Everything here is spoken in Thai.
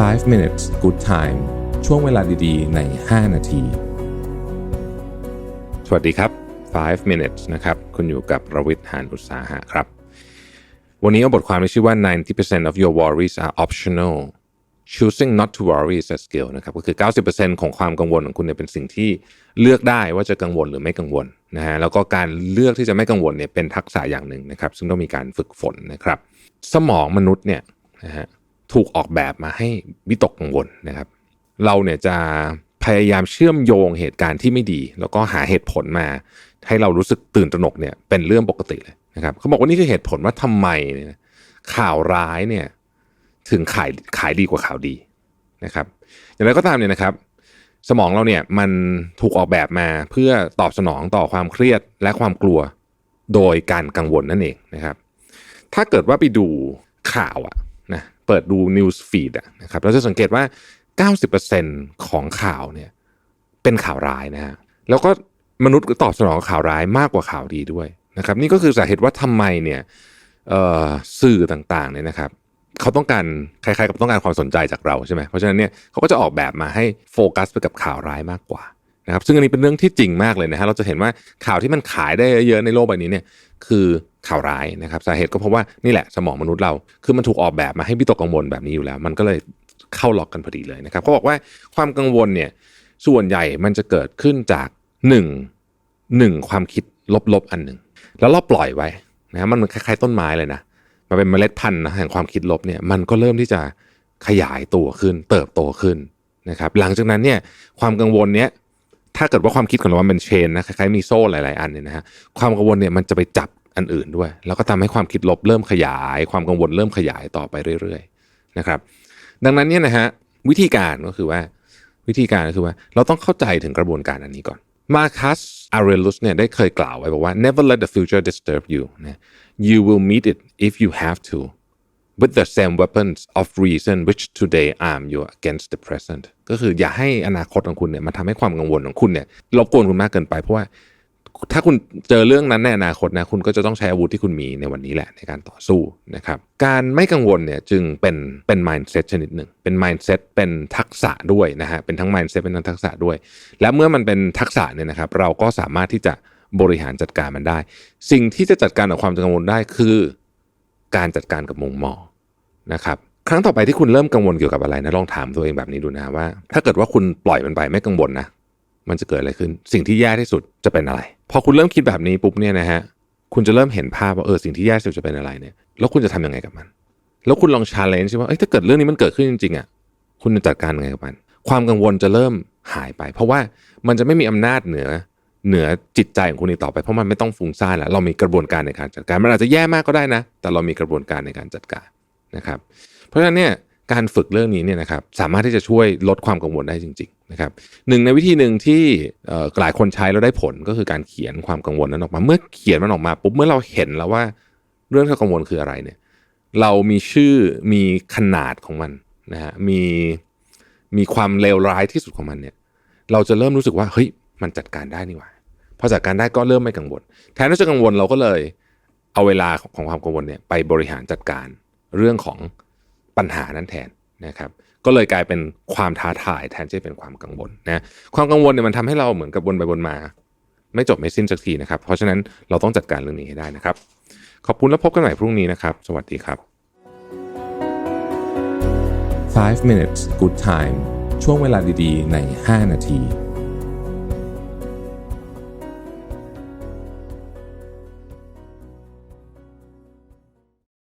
5 minutes good time ช่วงเวลาดีๆ ใน 5 นาที สวัสดีครับ 5 minutes นะครับ คุณอยู่กับรวิทย์หานอุตสาหะครับ วันนี้เอาบทความที่ชื่อว่า 90% of your worries are optional choosing not to worry is a skill นะครับก็คือ 90%ของความกังวลของคุณเนี่ยเป็นสิ่งที่เลือกได้ว่าจะกังวลหรือไม่กังวลนะฮะแล้วก็การเลือกที่จะไม่กังวลเนี่ยเป็นทักษะอย่างหนึ่งนะครับ ซึ่งต้องมีการฝึกฝนนะครับ สมองมนุษย์เนี่ยนะฮะ ถูกออกแบบมาให้วิตกกังวลนะครับ เราเนี่ยจะพยายามเชื่อมโยงเหตุการณ์ที่ไม่ดี แล้วก็หาเหตุผลมา ให้เรารู้สึกตื่นตระหนกเนี่ยเป็นเรื่องปกติเลยนะครับเขาบอกว่านี่คือเหตุผลว่าทำไมข่าวร้ายเนี่ยถึงขายขายดีกว่าข่าวดีนะครับ อย่างไรก็ตามเนี่ยนะครับ สมองเราเนี่ยมันถูกออกแบบมาเพื่อตอบสนองต่อความเครียดและความกลัวโดยการกังวลนั่นเองนะครับ ถ้าเกิดว่าไปดูข่าวอะ นะเปิดดู news feed นะครับเราจะสังเกตว่า 90%ของข่าวเนี่ยเป็นข่าวร้ายนะฮะแล้วก็มนุษย์ก็ตอบสนองข่าวร้ายมากกว่าข่าวดีด้วยนะครับ นี่ก็คือสาเหตุว่าทำไมเนี่ยสื่อต่างๆเนี่ยนะครับเขาต้องการคล้ายๆกับต้องการความสนใจจากเราใช่ไหมเพราะฉะนั้นเนี่ยเขาก็จะออกแบบมาให้โฟกัสไปกับข่าวร้ายมากกว่านะครับซึ่งอันนี้เป็นเรื่องที่จริงมากเลยนะฮะเราจะเห็นว่าข่าวที่มันขายได้เยอะในโลกใบนี้เนี่ยคือ ข่าวร้ายนะครับสาเหตุก็เพราะว่านี่แหละสมองมนุษย์เราคือมันถูกออกแบบมาให้วิตกกังวลแบบนี้อยู่แล้ว มันก็เลยเข้าล็อกกันพอดีเลยนะครับเขาบอกว่าความกังวลเนี่ยส่วนใหญ่มันจะเกิดขึ้นจากหนึ่งหนึ่งความคิดลบๆอันหนึ่งแล้วเราปล่อยไว้นะมันคล้ายๆต้นไม้เลยนะมาเป็นเมล็ดพันธุ์นะแห่งความคิดลบเนี่ยมันก็เริ่มที่จะขยายตัวขึ้น เติบโตขึ้นนะครับ หลังจากนั้นเนี่ยความกังวลเนี้ยถ้าเกิดว่าความคิดของเรามันเป็นเชนนะคล้ายๆมีโซ่หลาย ๆ อันเนี่ยนะฮะความกังวลเนี่ยมันจะไปจับ อันอื่นด้วย แล้วก็ทำให้ความคิดลบเริ่มขยาย ความกังวลเริ่มขยายต่อไปเรื่อยๆนะครับ ดังนั้นเนี่ยนะฮะวิธีการก็คือว่าวิธีการก็คือว่า เราต้องเข้าใจถึงกระบวนการอันนี้ก่อนมาคัสอาเรลุสเนี่ยได้เคยกล่าวไว้บอกว่า never let the future disturb you นะ you will meet it if you have to with the same weapons of reason which today arm you against the present ก็คืออย่าให้อนาคตของคุณเนี่ยมันทำให้ความกังวลของคุณเนี่ยรบกวนคุณมากเกินไปเพราะว่า ถ้าคุณเจอเรื่องนั้นในอนาคตนะคุณก็จะต้องใช้อาวุธที่คุณมีในวันนี้แหละในการต่อสู้นะครับการไม่กังวลเนี่ยจึงเป็นเป็น mindset ชนิดหนึ่งเป็น mindset เป็นทักษะด้วยนะฮะเป็นทั้ง mindset เป็นทั้งทักษะด้วย และเมื่อมันเป็นทักษะเนี่ยนะครับ เราก็สามารถที่จะบริหารจัดการมันได้ สิ่งที่จะจัดการกับความกังวลได้คือ การจัดการกับมุมมองนะครับครั้งต่อไปที่คุณเริ่มกังวลเกี่ยวกับอะไรนะลองถามตัวเองแบบนี้ดูนะว่า ถ้าเกิดว่าคุณปล่อยมันไปไม่กังวลนะ มันจะเกิดอะไรขึ้น สิ่งที่แย่ที่สุดจะเป็นอะไร พอคุณเริ่มคิดแบบนี้ปุ๊บเนี่ยนะฮะคุณจะเริ่มเห็นภาพว่าเออสิ่งที่แย่ที่สุดจะเป็นอะไรเนี่ยแล้วคุณจะทำยังไงกับมัน แล้วคุณลองชาเลนจ์ว่าเอ้ยถ้าเกิดเรื่องนี้มันเกิดขึ้นจริงๆอะคุณจะจัดการยังไงกับมัน ความกังวลจะเริ่มหายไป เพราะว่ามันจะไม่มีอำนาจเหนือเหนือจิตใจของคุณอีกต่อไปเพราะมันไม่ต้องฟุ้งซ่านแล้วเรามีกระบวนการในการจัดการ มันอาจจะแย่มากก็ได้นะ แต่เรามีกระบวนการในการจัดการนะครับ เพราะฉะนั้นเนี่ยการฝึกเรื่องนี้เนี่ยนะครับสามารถที่จะช่วยลดความกังวลได้จริงๆ นะครับหนึ่งในวิธีหนึ่งที่หลายคนใช้แล้วได้ผลก็คือการเขียนความกังวลนั้นออกมา เมื่อเขียนมันออกมาปุ๊บเมื่อเราเห็นแล้วว่าเรื่องที่กังวลคืออะไรเนี่ย เรามีชื่อมีขนาดของมันนะฮะมีมีความเลวร้ายที่สุดของมันเนี่ย เราจะเริ่มรู้สึกว่าเฮ้ยมันจัดการได้นี่หว่าพอจัดการได้ก็เริ่มไม่กังวลแทนที่จะกังวลเราก็เลยเอาเวลาของความกังวลเนี่ยไปบริหารจัดการเรื่องของปัญหานั้นแทน นะครับก็เลยกลายเป็นความท้าทายแทนที่จะเป็นความกังวลนะความกังวลเนี่ยมันทำให้เราเหมือนกับวนไปวนมา ไม่จบไม่สิ้นสักทีนะครับ เพราะฉะนั้นเราต้องจัดการเรื่องนี้ให้ได้นะครับ ขอบคุณแล้วพบกันใหม่พรุ่งนี้นะครับ สวัสดีครับ 5 minutes good time ช่วงเวลาดีๆ ใน 5 นาที